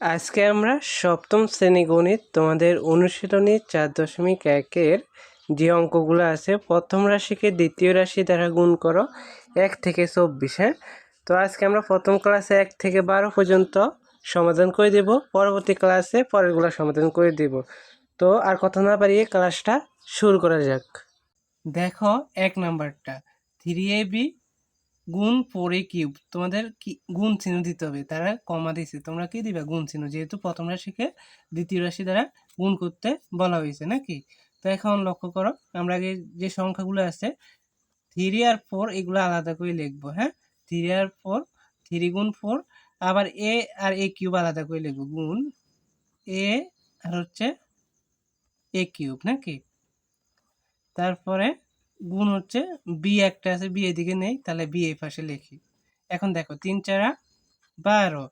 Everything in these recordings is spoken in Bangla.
আজকে আমরা সপ্তম শ্রেণি গণিত তোমাদের অনুশীলনী চার দশমিক একের যে অঙ্কগুলো আছে, প্রথম রাশিকে দ্বিতীয় রাশি দ্বারা গুণ করো, এক থেকে চব্বিশে তো আজকে আমরা প্রথম ক্লাসে এক থেকে বারো পর্যন্ত সমাধান করে দেব, পরবর্তী ক্লাসে পরেরগুলো সমাধান করে দেব। তো আর কথা না পারিয়ে ক্লাসটা শুরু করা যাক। দেখো এক নাম্বারটা থ্রি এ বি গুণ এ কিউব তোমাদের কি গুণ চিহ্ন দিতে হবে, তারা কমা দিছে। তোমরা কি দিবা? গুণ চিহ্ন। যেহেতু প্রথম রাশিকে দ্বিতীয় রাশি দ্বারা গুণ করতে বলা হয়েছে, নাকি? তো এখন লক্ষ্য করো, আমরা আগে যে সংখ্যাগুলো আছে থ্রি আর ফোর এগুলো আলাদা করে লিখব হ্যাঁ? থ্রি আর ফোর থ্রি গুণ ফোর আবার এ আর এ কিউব আলাদা করে লিখব, গুণ এ আর হচ্ছে এ কিউব নাকি? তারপরে গুণ হচ্ছে বি একটা আছে, বি এদিকে নেই, তাহলে বি এই পাশে লিখি। এখন দেখো, তিন চারা বারো,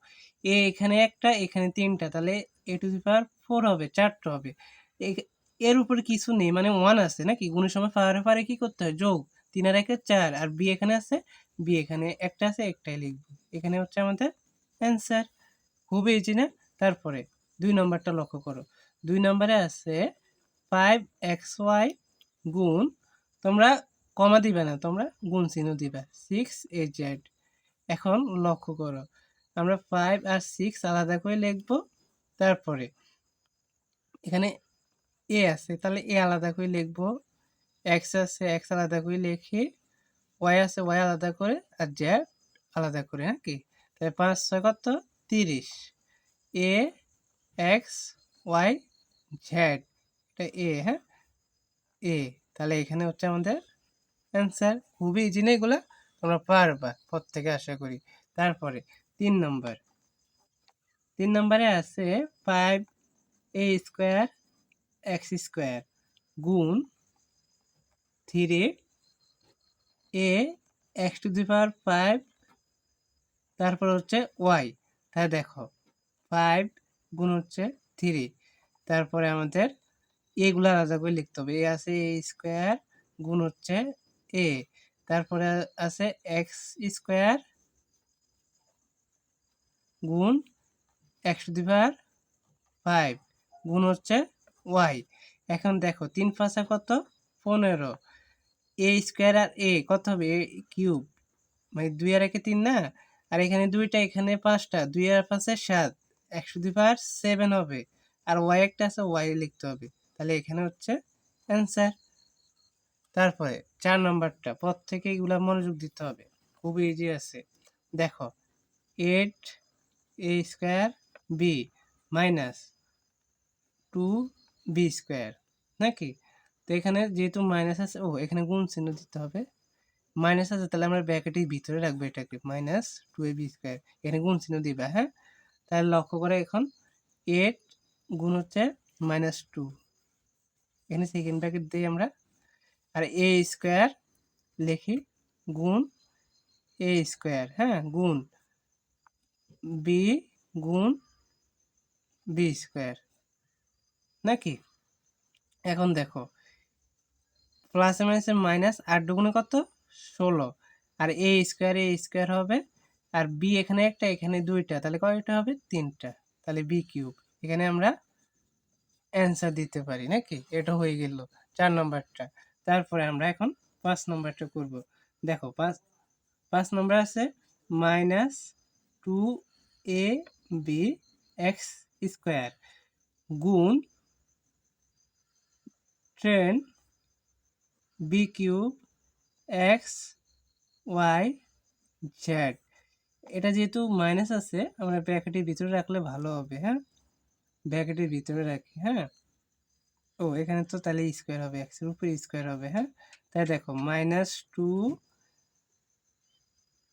এ এখানে একটা, এখানে তিনটা, তাহলে এ টু দি পাওয়ার ফোর হবে, চারটা হবে। এর উপরে কিছু নেই মানে ওয়ান আছে নাকি? গুণের সময় পারে পারে কি করতে হয়? যোগ, তিন আর একে চার, আর বি এখানে আছে, বি এখানে একটা আছে, একটাই লিখব। এখানে হচ্ছে আমাদের অ্যান্সার। খুব ইজি না? তারপরে দুই নম্বরটা লক্ষ্য করো। দুই নম্বরে আছে ফাইভ এক্স ওয়াই গুণ তোমরা কমা দিবে না, তোমরা গুণ চিহ্ন দিবে। সিক্স এ জেড এখন লক্ষ্য করো, আমরা ফাইভ আর সিক্স আলাদা করে লিখব, তারপরে এখানে এ আছে, তাহলে এ আলাদা করে লিখব এক্স আছে এক্স আলাদা করে লিখি ওয়াই আছে ওয়াই আলাদা করে, আর জেড আলাদা করে হ্যাঁ কি? তাহলে পাঁচ ছয় কত? তিরিশ। এ এক্স ওয়াই জেড এটা এ হ্যাঁ? এ তাহলে এখানে হচ্ছে আমাদের অ্যান্সার খুবই ইজি না এগুলা, তোমরা পারবা প্রত্যেকে আশা করি। তারপরে তিন নম্বর তিন নম্বরে আছে five a square x square গুণ three a x to the power five তারপর হচ্ছে ওয়াই তাহলে দেখো ফাইভ গুণ হচ্ছে থ্রি তারপরে আমাদের এগুলো আলাদা করে লিখতে হবে। এ আছে এ স্কোয়ার গুণ হচ্ছে এ। তারপরে আছে এক্স স্কোয়ার গুণ x to the power five গুণ হচ্ছে ওয়াই। এখন দেখো, তিন পাঁচা কত? পনেরো। এ স্কোয়ার আর এ, কত হবে? A cube. মানে দুই আর একে তিন না? আর এখানে দুইটা, এখানে পাঁচটা। দুই আর পাঁচে সাত। একশো দুই পাওয়ার সেভেন হবে। আর ওয়াই একটা আছে, ওয়াই লিখতে হবে। তাহলে এখানে হচ্ছে অ্যান্সার তারপরে চার নম্বরটা পর থেকে এগুলা মনোযোগ দিতে হবে। খুবই ইজি আছে। দেখো eight a square b minus two b square নাকি? তো এখানে যেহেতু মাইনাস আছে, ও, এখানে গুণ চিহ্ন দিতে হবে। মাইনাস আছে, তাহলে আমরা ব্র্যাকেটের ভিতরে রাখব এটাকে। Minus two a b square এখানে গুণ চিহ্ন দিবা হ্যাঁ? তাহলে লক্ষ্য করে এখন এইট গুণ হচ্ছে মাইনাস টু এখানে সেকেন্ড ব্র্যাকেট দিই আমরা আর এ স্কোয়ার লিখি গুণ এ স্কোয়ার হ্যাঁ? গুণ বি গুণ বি স্কোয়ার নাকি? এখন দেখো প্লাস মাইনাসের মাইনাস আট দুগুণে কত? ষোলো। আর এ স্কোয়ার এ স্কোয়ার হবে, আর বি এখানে একটা, এখানে দুইটা, তাহলে কয়টা হবে? তিনটা। তাহলে বি কিউব এখানে আমরা অ্যান্সার দিতে পারি, নাকি? এটা হয়ে গেল চার নম্বরটা। তারপরে আমরা এখন পাঁচ নম্বরটা করব। দেখো, পাঁচ পাঁচ নম্বর আছে minus two a b x square গুণ train b cube x y z এটা যেহেতু মাইনাস আছে, আমরা ব্র্যাকেটের ভিতরে রাখলে ভালো হবে হ্যাঁ? ব্র্যাকেটের ভিতরে রাখি হ্যাঁ? ও, এখানে তো তাহলে স্কোয়ার হবে এক্সের উপরে স্কোয়ার হবে হ্যাঁ? তাই দেখো মাইনাস টু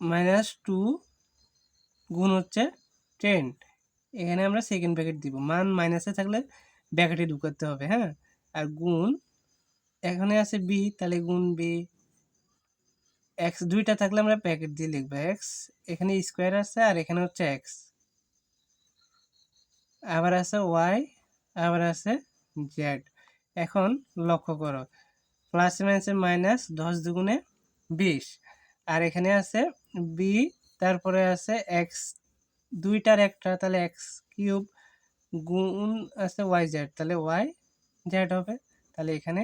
মাইনাস টু গুণ হচ্ছে টেন এখানে আমরা সেকেন্ড ব্র্যাকেট দিব। মান মাইনাসে থাকলে ব্র্যাকেটে ঢুকাতে হবে হ্যাঁ? আর গুণ, এখানে আছে বি তাহলে গুণ বি এক্স দুইটা থাকলে আমরা ব্র্যাকেট দিয়ে লিখব এক্স এখানে স্কোয়ার আছে আর এখানে হচ্ছে এক্স আবার আছে ওয়াই, আবার আছে জেড। এখন লক্ষ্য করো, প্লাস মাইনাসে মাইনাস দশ দুগুণে বিশ। আর এখানে আছে বি, তারপরে আছে এক্স, দুইটার একটা, তাহলে এক্স কিউব গুণ আছে ওয়াই জেড। তাহলে ওয়াই জেড হবে। তাহলে এখানে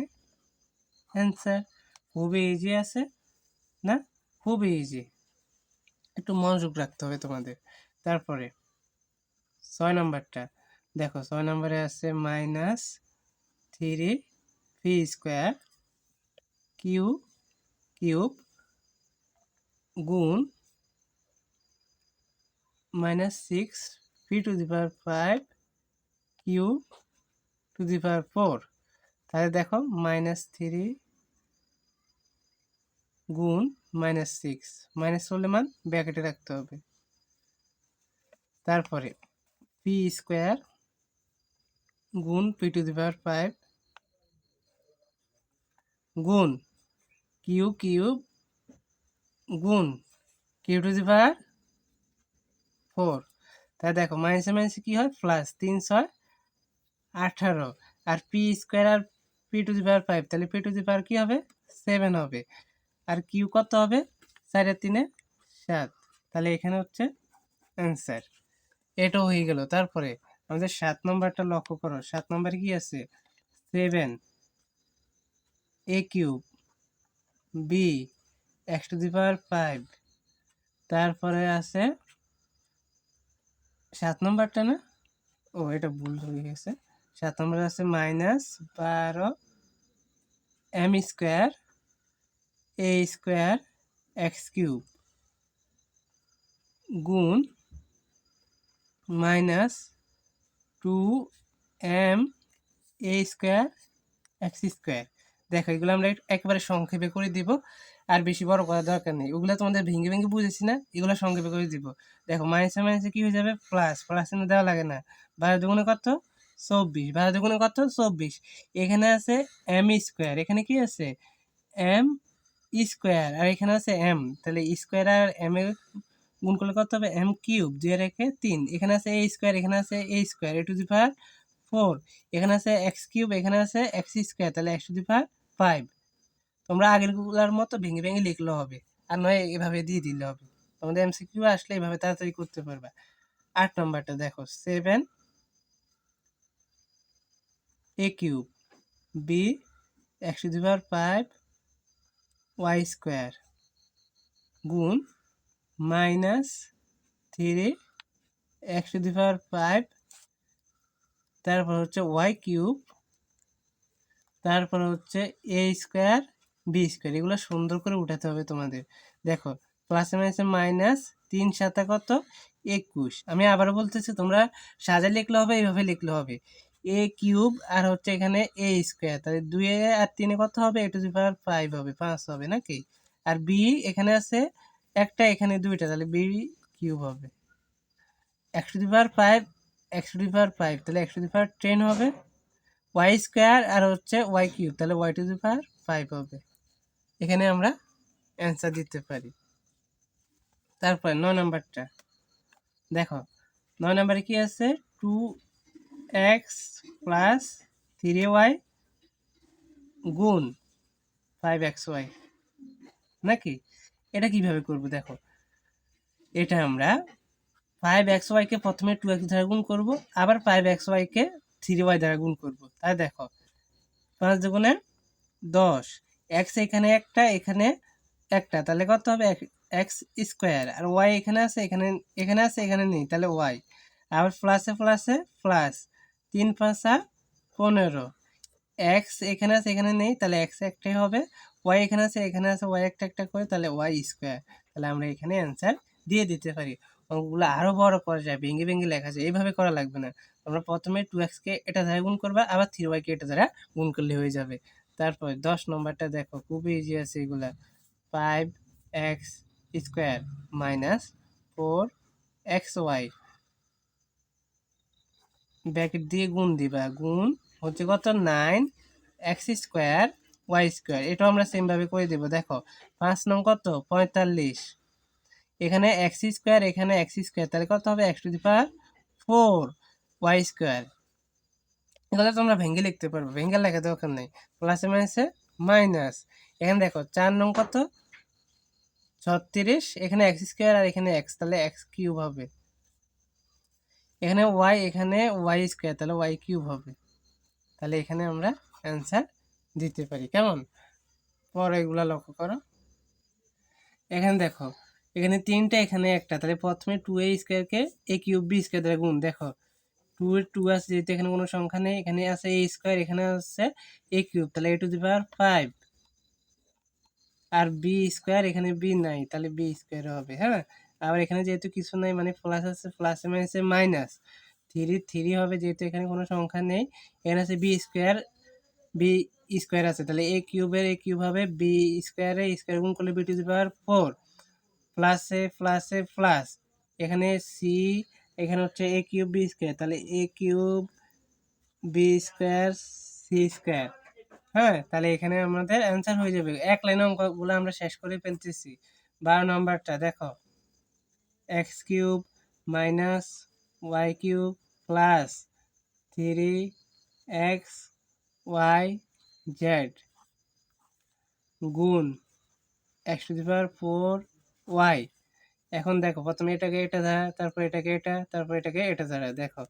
অ্যান্সার, খুবই ইজি আছে, না? খুবই ইজি একটু মনোযোগ রাখতে হবে তোমাদের। তারপরে ছয় নম্বরটা। দেখো, ছয় নম্বরে আছে minus three p square q cube গুণ minus six p to the power five q to the power four. তাহলে দেখো, মাইনাস থ্রি গুণ মাইনাস সিক্স। মাইনাস করলে মান ব্যাকেটে রাখতে হবে। তারপরে পি স্কোয়ার গুণ p to the power five গুণ কিউ কিউব গুণ q to the power four তাই দেখো মাইনাসে মাইনাসে কী হয়? প্লাস তিন ছয় আঠারো। আর P square R p to the power five তাহলে পি টু দি পাওয়ার কী হবে? সেভেন হবে। আর কিউ কত হবে? চারে তিনে সাত। তাহলে এখানে হচ্ছে অ্যান্সার এটাও হয়ে গেল। তারপরে আমাদের সাত নম্বরটা লক্ষ্য করো। সাত নম্বরে কি আছে? Seven a cube b x to the power five তারপরে আছে সাত নম্বরটা না? ও, এটা ভুল হয়ে গেছে। সাত নম্বরে আছে মাইনাস বারো m square a square x cube গুণ minus two m a square x square. দেখো, এগুলো আমরা একেবারে সংক্ষেপে করে দিব, আর বেশি বড় করার দরকার নেই। ওগুলো তোমাদের ভেঙে ভেঙে বুঝেছি না, এগুলো সংক্ষেপে করে দিব। দেখো, মাইনাসে মাইনাসে কী হয়ে যাবে? প্লাস প্লাস এনে দেওয়া লাগে না। বারো দুগুণে কত? চব্বিশ। বারো দুগুণে কত? চব্বিশ। এখানে আছে এম স্কোয়ার। এখানে কি আছে? M square. আর এখানে আছে এম। তাহলে স্কোয়ার আর এম এর গুণ করলে কত হবে? এম কিউব দুই রেখে তিন। এখানে আছে এ স্কোয়ার, এখানে আছে a square. A to the power four. এখানে আছে এক্স কিউব, এখানে আছে এক্স স্কোয়ার। তাহলে x to the power five তোমরা আগেরগুলোর মতো ভেঙে ভেঙে লিখলে হবে। আর নয়, এভাবে দিয়ে দিলে হবে। তোমাদের এমসিকিউ আসলে এভাবে তাড়াতাড়ি করতে পারবা। আট নম্বরটা দেখো। Seven a cube b x to the power five y square গুণ minus three x to the power five, তারপর হচ্ছে ওয়াই কিউব, তারপর হচ্ছে এ স্কোয়ার, বি স্কোয়ার, এগুলো সুন্দর করে উঠাতে হবে তোমাদের। দেখো প্লাসে মাইনাসে মাইনাস তিন সাতা কত? একুশ। আমি আবারও বলতেছি, তোমরা সাজা লিখলে হবে, এইভাবে লিখলে হবে। এ কিউব আর হচ্ছে এখানে এ স্কোয়ার, তাহলে দুই আর তিনে কত হবে? এ টু দি পাওয়ার ফাইভ হবে, পাঁচ হবে নাকি? আর বি এখানে আছে একটা এখানে দুইটা, তাহলে বি কিউব হবে। একশো টু দি পাওয়ার ফাইভ একশো টু দি পাওয়ার ফাইভ, তাহলে একশো দি পাওয়ার টেন হবে। ওয়াই স্কোয়ার আর হচ্ছে ওয়াই কিউব, তাহলে y to the power five হবে। এখানে আমরা অ্যান্সার দিতে পারি। তারপরে নয় নাম্বারটা। দেখো নয় নাম্বারে কি আছে? Two x plus three y গুণ ফাইভ এক্স ওয়াই। নাকি? এটা কীভাবে করব দেখো। এটা আমরা ফাইভ এক্স ওয়াইকে প্রথমে টু এক্স দ্বারা গুণ করব, আবার ফাইভ এক্স ওয়াইকে থ্রি ওয়াই দ্বারা গুণ করব। তাই দেখো, পাঁচ দুগুণে দশ এক্স এখানে একটা এখানে একটা, তাহলে কত হবে? এক্স স্কোয়ার আর ওয়াই এখানে আছে, এখানে এখানে আছে, এখানে নেই, তাহলে ওয়াই আবার প্লাসে প্লাসে প্লাস তিন পাঁচা পনেরো। এক্স এখানে আছে, এখানে নেই, তাহলে এক্স একটাই হবে। ওয়াই এখানে আছে এখানে আছে ওয়াই একটা একটা করে, তাহলে ওয়াই স্কোয়ার তাহলে আমরা এখানে অ্যান্সার দিয়ে দিতে পারি। অঙ্কগুলো আরও বড় করা যায়, ভেঙে ভেঙে লেখা যায়, এইভাবে করা লাগবে না। তোমরা প্রথমে টু এক্সকে এটা দ্বারা গুণ করবা, আবার থ্রি ওয়াইকে এটা দ্বারা গুণ করলে হয়ে যাবে। তারপর দশ নম্বরটা দেখো খুবই ইজি আছে এগুলা। Five x square minus four x y bracket দিয়ে গুণ দিবা। গুণ হচ্ছে কত? Nine x square y square এটাও আমরা সেমভাবে করে দেবো, দেখো, পাঁচ নং কত? পঁয়তাল্লিশ। এখানে এক্স স্কোয়ার এখানে এক্স স্কোয়ার তাহলে কত হবে? X to the power four y square এগুলো তোমরা ভেঙে লিখতে পারবে, ভেঙে লেখা দরকার নেই। প্লাসে মাইনাসে মাইনাস এখানে দেখো, চার নং কত? ছত্রিশ। এখানে এক্স স্কোয়ার আর এখানে এক্স তাহলে এক্স কিউব হবে। এখানে ওয়াই এখানে ওয়াই স্কোয়ার তাহলে ওয়াই কিউব হবে। তাহলে এখানে আমরা অ্যান্সার দিতে পারি। কেমন? পরে এগুলা লক্ষ্য করো। এখানে দেখো, এখানে তিনটা, এখানে একটা। তাহলে প্রথমে টু এ স্কোয়ারকে এ কিউব বি স্কোয়ার দ্বারা গুণ। দেখো টু এর টু আছে, যেহেতু এখানে কোনো সংখ্যা নেই, এখানে আছে এ স্কোয়ার এখানে আছে এ কিউব তাহলে a to the power five R B square এখানে বি নাই, তাহলে বি স্কোয়ার হবে হ্যাঁ? আবার এখানে যেহেতু কিছু নাই মানে প্লাস আছে প্লাস মাইনাসে মাইনাস থ্রি থ্রি হবে, যেহেতু এখানে কোনো সংখ্যা নেই, এখানে আছে বি স্কোয়ার বি স্কোয়ার আছে, তাহলে এ কিউবের এ কিউব হবে বি স্কোয়ারে স্কোয়ার গুণ করলে b to the power four প্লাসে প্লাসে প্লাস এখানে সি এখানে হচ্ছে এ কিউব বি স্কোয়ার তাহলে a cube b square c square হ্যাঁ? তাহলে এখানে আমাদের অ্যান্সার হয়ে যাবে, এক লাইন অঙ্কগুলো আমরা শেষ করে ফেলতেছি, বারো নম্বরটা দেখো x cube minus y cube plus three x y z. গুণ x to the power four y. এখন দেখো, প্রথমে এটাকে এটা দ্বারা তারপর এটাকে এটা, তারপর এটাকে এটা দ্বারা দেখো,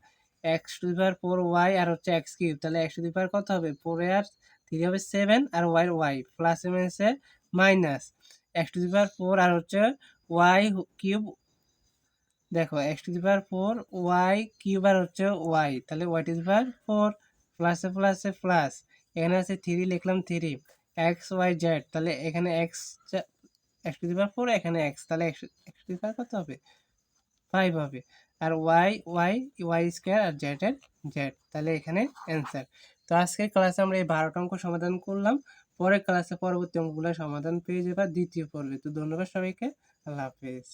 x to the power four y আর হচ্ছে এক্স কিউব। তাহলে এক্স টু দি পাওয়ার কত হবে? ফোর আর থ্রি হবে সেভেন আর ওয়াই ওয়াই। প্লাস মাইনাসে minus. X to the power four আর হচ্ছে ওয়াই কিউব। দেখো, x to the power four y cube আর হচ্ছে ওয়াই। তাহলে y to the power four প্লাসে প্লাসে প্লাস। এখানে আছে থ্রি লিখলাম থ্রি এক্স ওয়াই জেড তাহলে এখানে x x to the power four এখানে এক্স তাহলে x x to the power কত হবে? ফাইভ হবে। আর ওয়াই ওয়াই ওয়াই স্কোয়ার আর জেড এর জেড তাহলে এখানে অ্যান্সার তো আজকের ক্লাসে আমরা এই বারোটা অঙ্ক সমাধান করলাম। পরের ক্লাসে পরবর্তী অঙ্কগুলো সমাধান পেয়ে যাবা দ্বিতীয় পর্বে। তো ধন্যবাদ সবাইকে। আল্লাহ হাফেজ।